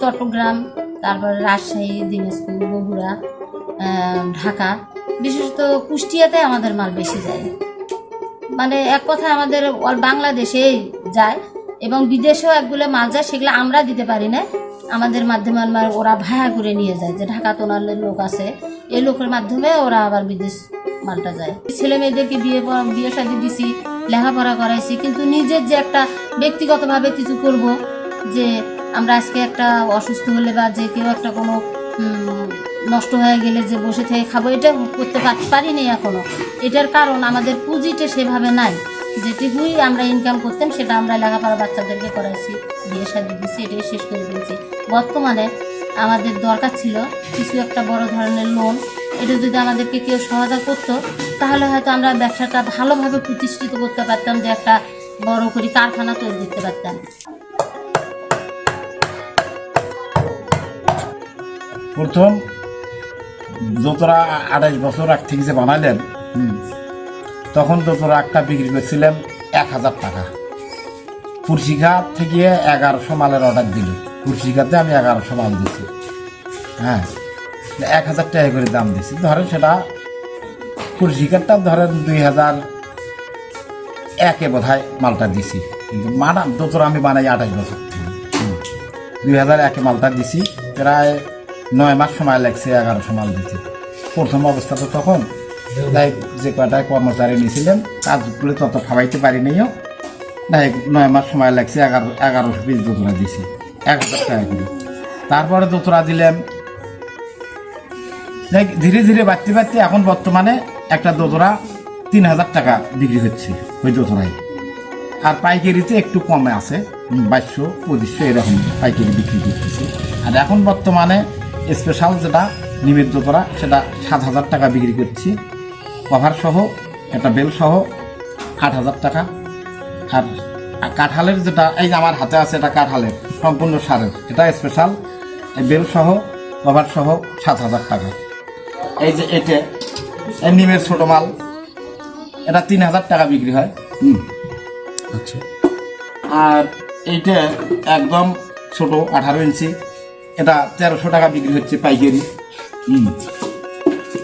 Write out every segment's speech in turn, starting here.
চট্টগ্রাম, তারপরে রাজশাহী, দিনাজপুর, বগুড়া ঢাকা, বিশেষত কুষ্টিয়াতে আমাদের মাল বেশি যায়। মানে এক কথা আমাদের বাংলাদেশেই যায় এবং বিদেশেও একগুলো মাল যায়, সেগুলো আমরা দিতে পারি না। আমাদের মাধ্যমে আমার ওরা ভাড়া করে নিয়ে যায়, যে ঢাকা তোলার লোক আছে, এই লোকের মাধ্যমে ওরা আবার বিদেশ মালটা যায়। ছেলে মেয়েদেরকে বিয়ে বিয়ে শাদি দিছি, লেখাপড়া করাইছি, কিন্তু নিজের যে একটা ব্যক্তিগতভাবে কিছু করব, যে আমরা আজকে একটা অসুস্থ হলে বা যে কেউ একটা কোনো নষ্ট হয়ে গেলে যে বসে থেকে খাব, এটা করতে পার- পারিনি এখনও। এটার কারণ আমাদের পুঁজিটা সেভাবে নাই। যেটুকুই আমরা ইনকাম করতাম, সেটা আমরা লেখাপড়া বাচ্চাদেরকে করাইছি, বিয়ে শাদি দিচ্ছি এটাই শেষ করে দিয়েছি। বর্তমানে আমাদের দরকার ছিল কিছু একটা বড় ধরনের লোন এটা যদি আমাদেরকে কেউ সহায়তা করতো, তাহলে হয়তো আমরা ব্যবসাটা ভালোভাবে প্রতিষ্ঠিত করতে পারতাম, যে একটা বড় করে কারখানা তৈরি করতে পারতাম। প্রথম যতরা আড়াইশ বছর আগ থেকে যে বানালেন তখন যতরা একটা বিক্রি করছিলাম এক হাজার টাকা। পুরশিখা থেকে এগারোশো মালের অর্ডার দিল। পুরশিখাতে আমি এগারোশো মাল দিছি। হ্যাঁ এক হাজার টাকা করে দাম দিছি। ধরেন সেটা পুরশিখারটা ধরেন দুই হাজার একে বোধ মালটা দিছি। কিন্তু মানা দোতরা আমি বানাই আঠাশ বছর থেকে। দুই হাজার একে মালটা দিছি। প্রায় নয় মাস সময় লাগছে এগারোশো মাল দিতে প্রথম অবস্থা তো তখন। যে কয়টায় কর্মচারী নিয়েছিলেন, কাজগুলো তত খাওয়াইতে পারি নিও তাই নয় মাস সময় লাগছে, এগারো এগারোশো পিস দোতরা দিছি এক হাজার টাকা করে। তারপরে দোতরা দিলাম দেখ ধীরে ধীরে বাড়তে বাড়তে এখন বর্তমানে একটা দোতরা তিন হাজার টাকা বিক্রি হচ্ছে ওই দোতরায় আর পাইকারিতে একটু কমে আছে বাইশশো, পঁচিশশো, এরকম পাইকারি বিক্রি করতেছি। আর এখন বর্তমানে স্পেশাল যেটা নিমের দোতরা সেটা সাত হাজার টাকা বিক্রি করছি। কভার সহ একটা বেল সহ আট হাজার টাকা। আর কাঁঠালের যেটা এই যে আমার হাতে আছে এটা কাঁঠালের সম্পূর্ণ সারের। এটা স্পেশাল বেল সহ কভার সহ সাত হাজার টাকা। এই যে এটা এই নিমের ছোট মাল এটা তিন হাজার টাকা বিক্রি হয়। হুম। আচ্ছা। আর এইটা একদম ছোট আঠারো ইঞ্চি। এটা তেরোশো টাকা বিক্রি হচ্ছে পাইকারি। হুম।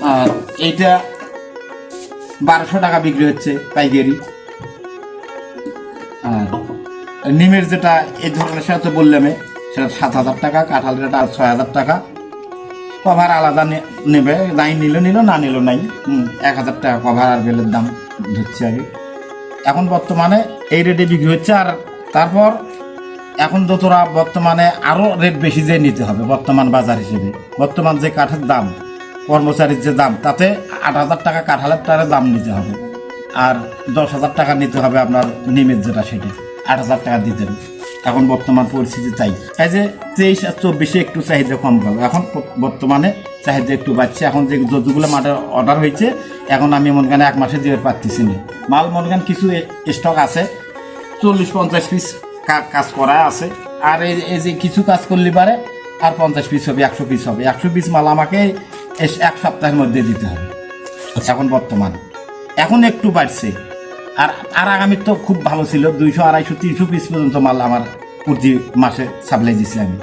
আর এইটা বারোশো টাকা বিক্রি হচ্ছে পাইকারি। আর নিমের যেটা এই ধরনের সেটা তো বললাম সেটা সাত হাজার টাকা কাঁঠালের এটা ছয় হাজার টাকা। কভার আলাদা নেবে নাই নিল নিল না নিল নাই। হুম, এক হাজার টাকা কভার আর বেলের দাম ধরছে আগে। এখন বর্তমানে এই রেটে বিক্রি হচ্ছে আর তারপর এখন তো তোরা বর্তমানে আরও রেট বেশি দিয়ে নিতে হবে বর্তমান বাজার হিসেবে। বর্তমান যে কাঠের দাম, কর্মচারীর যে দাম, তাতে আট হাজার টাকা কাঁঠালের টারে দাম নিতে হবে। আর দশ হাজার টাকা নিতে হবে আপনার নিমের যেটা সেটা, আট হাজার টাকা দিতে হবে। এখন বর্তমান পরিস্থিতি তাই। এই যে তেইশ আর চব্বিশে একটু চাহিদা কম গেল এখন বর্তমানে চাহিদা একটু বাড়ছে। এখন যে যতগুলো মাঠে অর্ডার হয়েছে, এখন আমি মনে করেন এক মাসে দিয়ে পারতেছি না। মাল মনে করেন কিছু স্টক আছে, চল্লিশ পঞ্চাশ পিস কাজ করা আছে। আর এই যে কিছু কাজ করলে পারে আর পঞ্চাশ পিস হবে একশো পিস হবে। একশো পিস মাল আমাকে এক সপ্তাহের মধ্যে দিতে হবে। এখন বর্তমান। এখন একটু বাড়ছে। আর আর আগামী তো খুব ভালো ছিল। দুইশো আড়াইশো তিনশো পিস পর্যন্ত মাল আমার প্রতি মাসে সাপ্লাই দিচ্ছি আমি।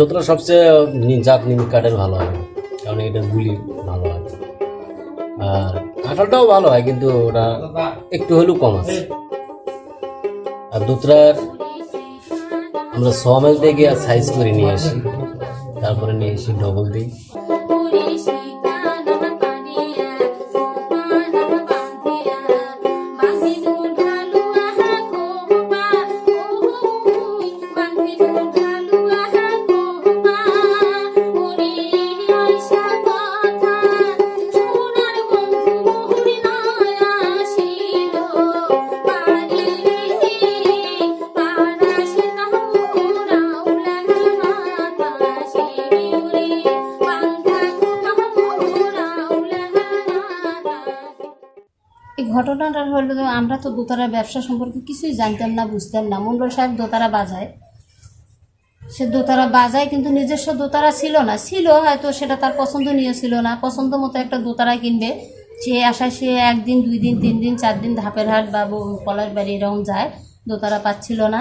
যতটা সবচেয়ে জাত নিম কাঠের ভালো হয়। কারণ এটা গুলি ভালো হয়। আর কাঁঠালটাও ভালো হয়, কিন্তু ওটা একটু হলেও কম আছে। আর দুতরার আমরা ছ মাইল থেকে সাইজ করে নিয়ে আসি। তারপরে নিয়ে এসে ডবল দিই। ঘটনাটা হলো আমরা তো দোতারা ব্যবসা সম্পর্কে কিছুই জানতাম না, বুঝতাম না। মন্ডল সাহেব দোতারা বাজায়। সে দোতারা বাজায় কিন্তু নিজস্ব দোতারা ছিল না। ছিল হয়তো, সেটা তার পছন্দ নিয়ে ছিল না। পছন্দ মতো একটা দোতারা কিনবে। সে আসায় সে একদিন, দুই দিন, তিন দিন, চার দিন ধাপের হাট বা পলাশবাড়ি পলাশ বাড়ি এরকম যায়। দোতারা পাচ্ছিল না।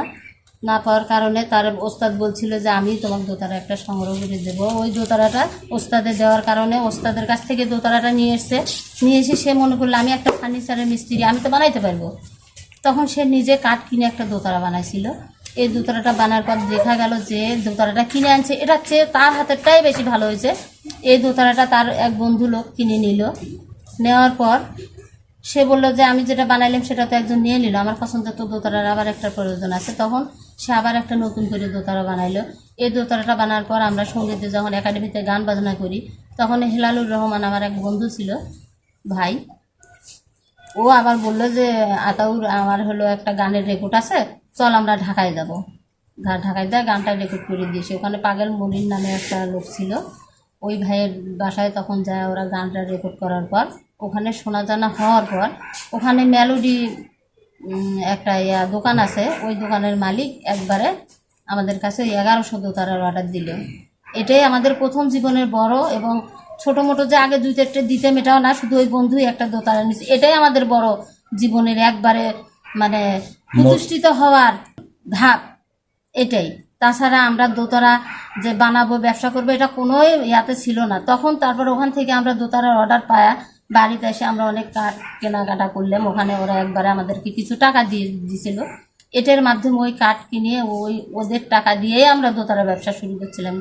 না পাওয়ার কারণে তার ওস্তাদ বলছিল যে, আমি তোমাকে দোতারা একটা সংগ্রহ করে দেবো। ওই দোতারাটা ওস্তাদে দেওয়ার কারণে ওস্তাদের কাছ থেকে দোতারাটা নিয়ে এসছে নিয়ে এসে সে মনে করল, আমি একটা ফার্নিচারের মিস্ত্রি, আমি তো বানাইতে পারব। তখন সে নিজে কাঠ কিনে একটা দোতারা বানাইছিল। এই দোতারাটা বানার পর দেখা গেল যে, দোতারাটা কিনে আনছে। এটা চেয়ে তার হাতেরটাই বেশি ভালো হয়েছে। এই দোতারাটা তার এক বন্ধু লোক কিনে নিল। নেওয়ার পর সে বলল যে, আমি যেটা বানাইলাম সেটা তো একজন নিয়ে নিল। আমার পছন্দের তো দোতারার আবার একটা প্রয়োজন আছে। তখন সে আবার একটা নতুন করে দোতারা বানাইলো। এই দোতারাটা বানার পর আমরা সঙ্গীতে যখন একাডেমিতে গান বাজনা করি, তখন হেলালুর রহমান আমার এক বন্ধু ছিল, ভাই। ও আবার বলল যে, আতাউর, আমার হলো একটা গানের রেকর্ড আছে, চল আমরা ঢাকায় যাব। ঢাকায় যায়, গানটা রেকর্ড করে দিয়েছি ওখানে পাগল মনির নামে একটা লোক ছিল। ওই ভাইয়ের বাসায় তখন যায় ওরা গানটা রেকর্ড করার পর। ওখানে শোনা জানা হওয়ার পর ওখানে মেলোডি একটা ইয়া দোকান আছে ওই দোকানের মালিক একবারে আমাদের কাছে এগারোশো দোতারার অর্ডার দিল। এটাই আমাদের প্রথম জীবনের বড় এবং ছোট মোটো যে আগে দুই চারটে দিতেম এটাও না শুধু ওই বন্ধুই একটা দোতারা নিচ্ছে এটাই আমাদের বড় জীবনের একবারে মানে প্রতিষ্ঠিত হওয়ার ধাপ এটাই। তাছাড়া আমরা দোতারা যে বানাবো ব্যবসা করব এটা কোনোই ইয়াতে ছিল না। তখন তারপর ওখান থেকে আমরা দোতারার অর্ডার পায়া বাড়িতে এসে আমরা অনেক কাঠ কেনাকাটা করলাম। ওখানে ওরা একবারে আমাদেরকে কিছু টাকা দিয়ে দিয়েছিল এটার মাধ্যমে ওই কাঠ কিনে ওই, ওদের টাকা দিয়েই আমরা দোতারা ব্যবসা শুরু করছিলাম।